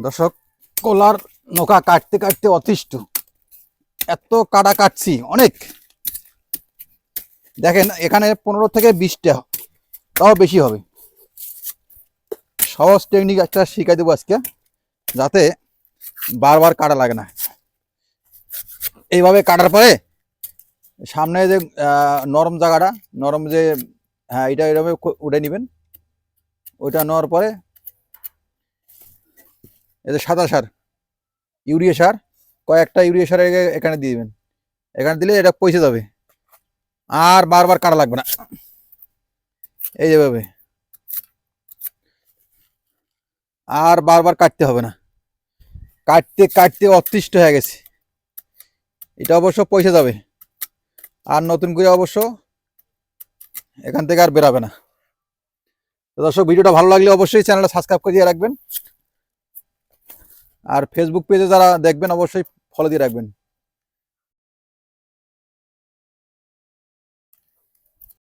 দর্শক, কলার নৌকা কাটতে কাটতে অতিষ্ঠ। এত কাটা কাটছি, অনেক। দেখেন, এখানে পনেরো থেকে বিশটা, তাও বেশি হবে। সহজ টেকনিক একটা শিখাই দেবো আজকে, যাতে বারবার কাটা লাগে না। এইভাবে কাটার পরে সামনে যে নরম জায়গাটা, নরম যে হ্যাঁ এটা এভাবে ক- উঠে নেবেন। ওইটা নেওয়ার পরে যে সাদা সার, ইউরিয়া সার, কয়েকটা ইউরিয়া সার এখানে দিয়ে দেবেন। এখানে দিলে এটা পয়সে যাবে। আর বারবার কাটা লাগবে না। এই যেভাবে। আর বারবার কাটতে হবে না। কাটতে কাটতে অতিষ্ঠ হয়ে গেছে। এটা অবশ্য পয়সা যাবে। আর নতুন করে অবশ্য এখান থেকে আর বেরাবে না। দর্শক, ভিডিওটা ভালো লাগলে অবশ্যই চ্যানেলটা সাবস্ক্রাইব করে দিয়ে রাখবেন। আর ফেসবুক পেজে যারা দেখবেন অবশ্যই ফলো দিয়ে রাখবেন।